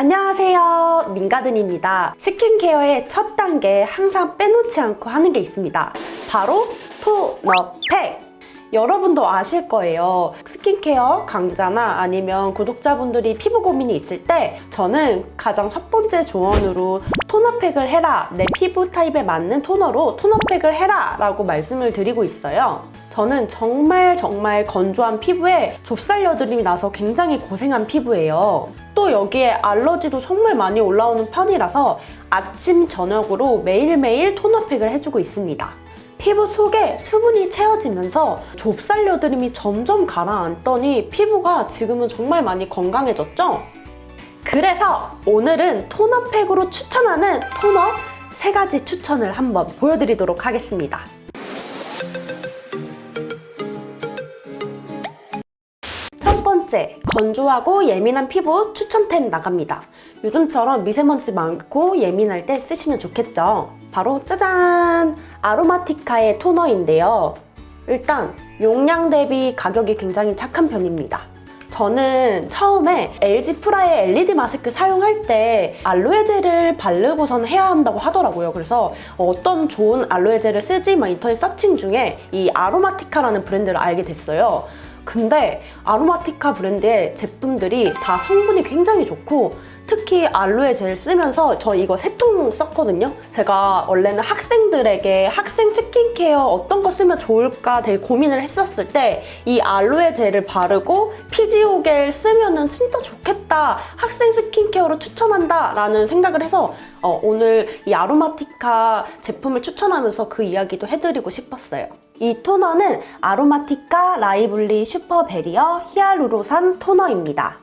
안녕하세요. 민가든입니다. 스킨케어의 첫 단계 항상 빼놓지 않고 하는 게 있습니다. 바로 토너팩! 여러분도 아실 거예요. 스킨케어 강좌나 아니면 구독자분들이 피부 고민이 있을 때 저는 가장 첫 번째 조언으로 토너팩을 해라. 내 피부 타입에 맞는 토너로 토너팩을 해라. 라고 말씀을 드리고 있어요. 저는 정말 정말 건조한 피부에 좁쌀 여드름이 나서 굉장히 고생한 피부예요. 또 여기에 알러지도 정말 많이 올라오는 편이라서 아침, 저녁으로 매일매일 토너팩을 해주고 있습니다. 피부 속에 수분이 채워지면서 좁쌀 여드름이 점점 가라앉더니 피부가 지금은 정말 많이 건강해졌죠? 그래서 오늘은 토너팩으로 추천하는 토너 세 가지 추천을 한번 보여드리도록 하겠습니다. 건조하고 예민한 피부 추천템 나갑니다. 요즘처럼 미세먼지 많고 예민할 때 쓰시면 좋겠죠. 바로 짜잔! 아로마티카의 토너인데요. 일단 용량 대비 가격이 굉장히 착한 편입니다. 저는 처음에 LG 프라의 LED 마스크 사용할 때 알로에 젤을 바르고선 해야 한다고 하더라고요. 그래서 어떤 좋은 알로에 젤을 쓰지? 막 인터넷 서칭 중에 이 아로마티카라는 브랜드를 알게 됐어요. 근데 아로마티카 브랜드의 제품들이 다 성분이 굉장히 좋고 특히 알로에 젤 쓰면서 저 이거 세 통 썼거든요. 제가 원래는 학생들에게 학생 스킨케어 어떤 거 쓰면 좋을까 되게 고민을 했었을 때 이 알로에 젤을 바르고 피지오겔 쓰면은 진짜 좋겠다. 학생 스킨케어로 추천한다 라는 생각을 해서 어, 오늘 이 아로마티카 제품을 추천하면서 그 이야기도 해드리고 싶었어요. 이 토너는 아로마티카 라이블리 슈퍼 베리어 히알루로산 토너입니다.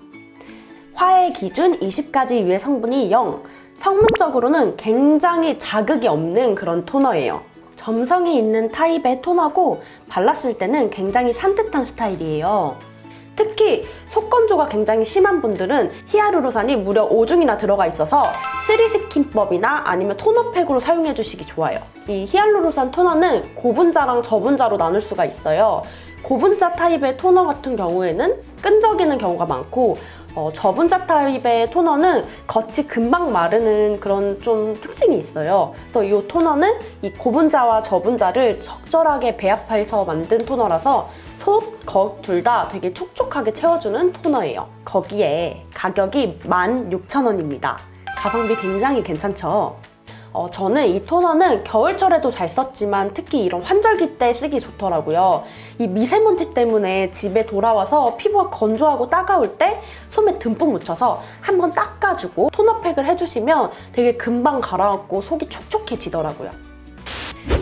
화해 기준 20가지 유해 성분이 0. 성분적으로는 굉장히 자극이 없는 그런 토너예요. 점성이 있는 타입의 토너고 발랐을 때는 굉장히 산뜻한 스타일이에요. 특히 속건조가 굉장히 심한 분들은 히아루로산이 무려 5중이나 들어가 있어서 쓰리스킨법이나 아니면 토너팩으로 사용해 주시기 좋아요. 이 히알루로산 토너는 고분자랑 저분자로 나눌 수가 있어요. 고분자 타입의 토너 같은 경우에는 끈적이는 경우가 많고 어, 저분자 타입의 토너는 겉이 금방 마르는 그런 좀 특징이 있어요. 그래서 이 토너는 이 고분자와 저분자를 적절하게 배합해서 만든 토너라서 속, 겉 둘 다 되게 촉촉하게 채워주는 토너예요. 거기에 가격이 16,000원입니다. 가성비 굉장히 괜찮죠? 어, 저는 이 토너는 겨울철에도 잘 썼지만 특히 이런 환절기 때 쓰기 좋더라고요. 이 미세먼지 때문에 집에 돌아와서 피부가 건조하고 따가울 때 솜에 듬뿍 묻혀서 한번 닦아주고 토너팩을 해주시면 되게 금방 가라앉고 속이 촉촉해지더라고요.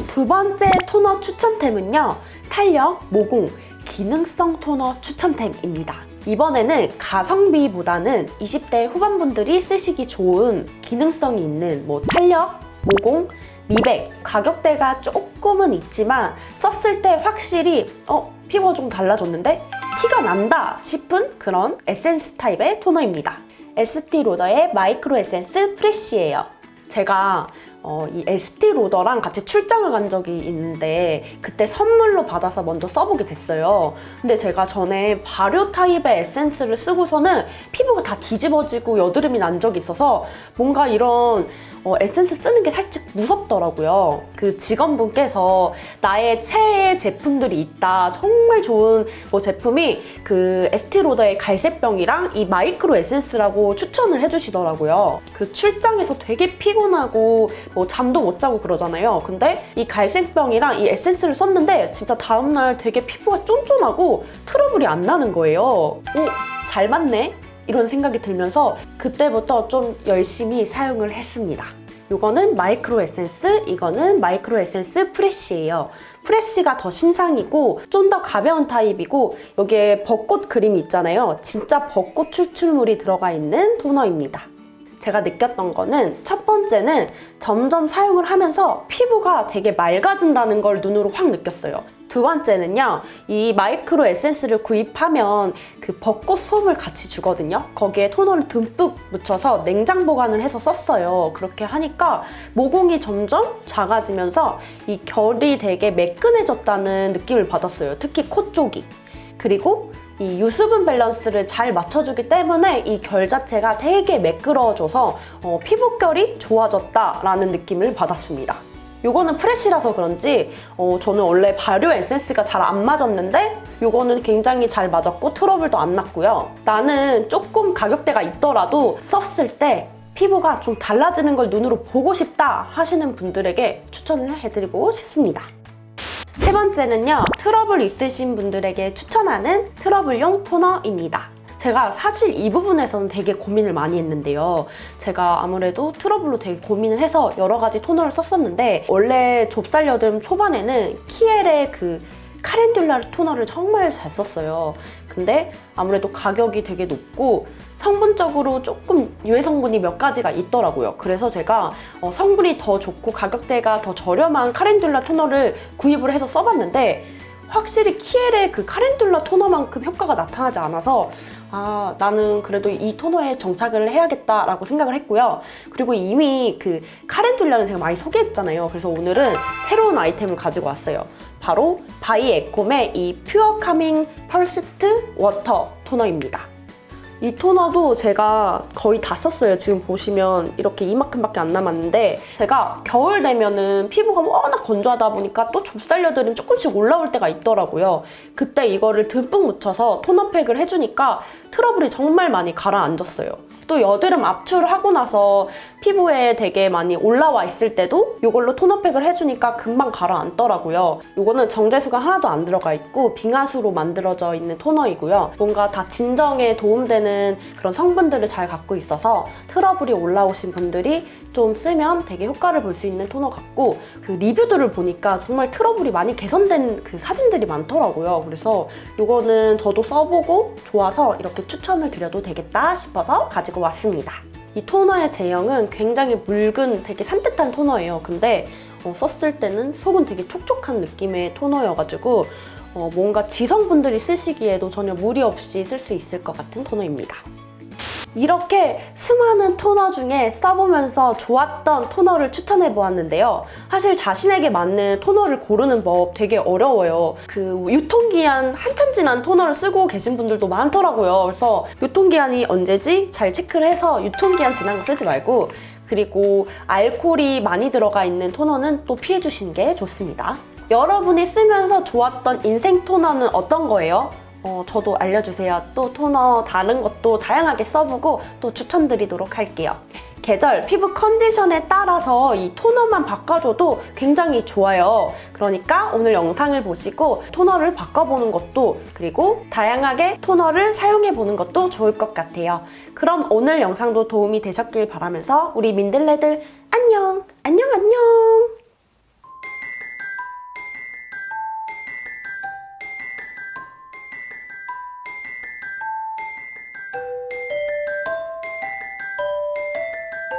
두 번째 토너 추천템은요. 탄력, 모공, 기능성 토너 추천템입니다. 이번에는 가성비보다는 20대 후반분들이 쓰시기 좋은 기능성이 있는 뭐 탄력, 모공, 미백, 가격대가 조금은 있지만 썼을 때 확실히 어, 피부가 좀 달라졌는데 티가 난다 싶은 그런 에센스 타입의 토너입니다. ST 로더의 마이크로 에센스 프레쉬예요. 제가 어, 이 에스티 로더랑 같이 출장을 간 적이 있는데 그때 선물로 받아서 먼저 써보게 됐어요. 근데 제가 전에 발효 타입의 에센스를 쓰고서는 피부가 다 뒤집어지고 여드름이 난 적이 있어서 뭔가 이런 어, 에센스 쓰는 게 살짝 무섭더라고요. 그 직원분께서 나의 최애 제품들이 있다. 정말 좋은 뭐 제품이 그 에스티로더의 갈색병이랑 이 마이크로 에센스라고 추천을 해주시더라고요. 그 출장에서 되게 피곤하고 뭐 잠도 못 자고 그러잖아요. 근데 이 갈색병이랑 이 에센스를 썼는데 진짜 다음날 되게 피부가 쫀쫀하고 트러블이 안 나는 거예요. 오, 잘 맞네? 이런 생각이 들면서 그때부터 좀 열심히 사용을 했습니다. 이거는 마이크로 에센스, 이거는 마이크로 에센스 프레쉬예요. 프레쉬가 더 신상이고 좀 더 가벼운 타입이고 여기에 벚꽃 그림이 있잖아요. 진짜 벚꽃 추출물이 들어가 있는 토너입니다. 제가 느꼈던 거는 첫 번째는 점점 사용을 하면서 피부가 되게 맑아진다는 걸 눈으로 확 느꼈어요. 두 번째는요, 이 마이크로 에센스를 구입하면 그 벚꽃 솜을 같이 주거든요. 거기에 토너를 듬뿍 묻혀서 냉장 보관을 해서 썼어요. 그렇게 하니까 모공이 점점 작아지면서 이 결이 되게 매끈해졌다는 느낌을 받았어요. 특히 코 쪽이. 그리고 이 유수분 밸런스를 잘 맞춰주기 때문에 이 결 자체가 되게 매끄러워져서 어, 피부결이 좋아졌다라는 느낌을 받았습니다. 요거는 프레시라서 그런지 어, 저는 원래 발효 에센스가 잘 안 맞았는데 요거는 굉장히 잘 맞았고 트러블도 안 났고요. 나는 조금 가격대가 있더라도 썼을 때 피부가 좀 달라지는 걸 눈으로 보고 싶다 하시는 분들에게 추천을 해드리고 싶습니다. 세 번째는요, 트러블 있으신 분들에게 추천하는 트러블용 토너입니다. 제가 사실 이 부분에서는 되게 고민을 많이 했는데요. 제가 아무래도 트러블로 되게 고민을 해서 여러 가지 토너를 썼었는데, 원래 좁쌀 여름 초반에는 키엘의 그 카렌듈라 토너를 정말 잘 썼어요. 근데 아무래도 가격이 되게 높고 성분적으로 조금 유해 성분이 몇 가지가 있더라고요. 그래서 제가 어, 성분이 더 좋고 가격대가 더 저렴한 카렌듈라 토너를 구입을 해서 써봤는데 확실히 키엘의 그 카렌듈라 토너만큼 효과가 나타나지 않아서 아, 나는 그래도 이 토너에 정착을 해야겠다라고 생각을 했고요. 그리고 이미 그 카렌듈라는 제가 많이 소개했잖아요. 그래서 오늘은 새로운 아이템을 가지고 왔어요. 바로 바이 에콤의 이 퓨어 카밍 펄스트 워터 토너입니다. 이 토너도 제가 거의 다 썼어요. 지금 보시면 이렇게 이만큼밖에 안 남았는데 제가 겨울 되면은 피부가 워낙 건조하다 보니까 또 좁쌀려들은 조금씩 올라올 때가 있더라고요. 그때 이거를 듬뿍 묻혀서 토너팩을 해주니까 트러블이 정말 많이 가라앉았어요. 또 여드름 압출을 하고 나서 피부에 되게 많이 올라와 있을 때도 이걸로 토너팩을 해주니까 금방 가라앉더라고요. 이거는 정제수가 하나도 안 들어가 있고 빙하수로 만들어져 있는 토너이고요. 뭔가 다 진정에 도움되는 그런 성분들을 잘 갖고 있어서 트러블이 올라오신 분들이 좀 쓰면 되게 효과를 볼 수 있는 토너 같고 그 리뷰들을 보니까 정말 트러블이 많이 개선된 그 사진들이 많더라고요. 그래서 이거는 저도 써보고 좋아서 이렇게 추천을 드려도 되겠다 싶어서 가지고 왔습니다. 이 토너의 제형은 굉장히 묽은 되게 산뜻한 토너예요. 근데 어, 썼을 때는 속은 되게 촉촉한 느낌의 토너여가지고 어, 뭔가 지성분들이 쓰시기에도 전혀 무리 없이 쓸 수 있을 것 같은 토너입니다. 이렇게 수많은 토너 중에 써보면서 좋았던 토너를 추천해 보았는데요. 사실 자신에게 맞는 토너를 고르는 법 되게 어려워요. 그 유통기한 한참 지난 토너를 쓰고 계신 분들도 많더라고요. 그래서 유통기한이 언제지? 잘 체크를 해서 유통기한 지난 거 쓰지 말고 그리고 알코올이 많이 들어가 있는 토너는 또 피해 주시는 게 좋습니다. 여러분이 쓰면서 좋았던 인생 토너는 어떤 거예요? 어, 저도 알려주세요. 또 토너 다른 것도 다양하게 써보고 또 추천드리도록 할게요. 계절, 피부 컨디션에 따라서 이 토너만 바꿔줘도 굉장히 좋아요. 그러니까 오늘 영상을 보시고 토너를 바꿔보는 것도 그리고 다양하게 토너를 사용해보는 것도 좋을 것 같아요. 그럼 오늘 영상도 도움이 되셨길 바라면서 우리 민들레들 안녕! 안녕, 안녕!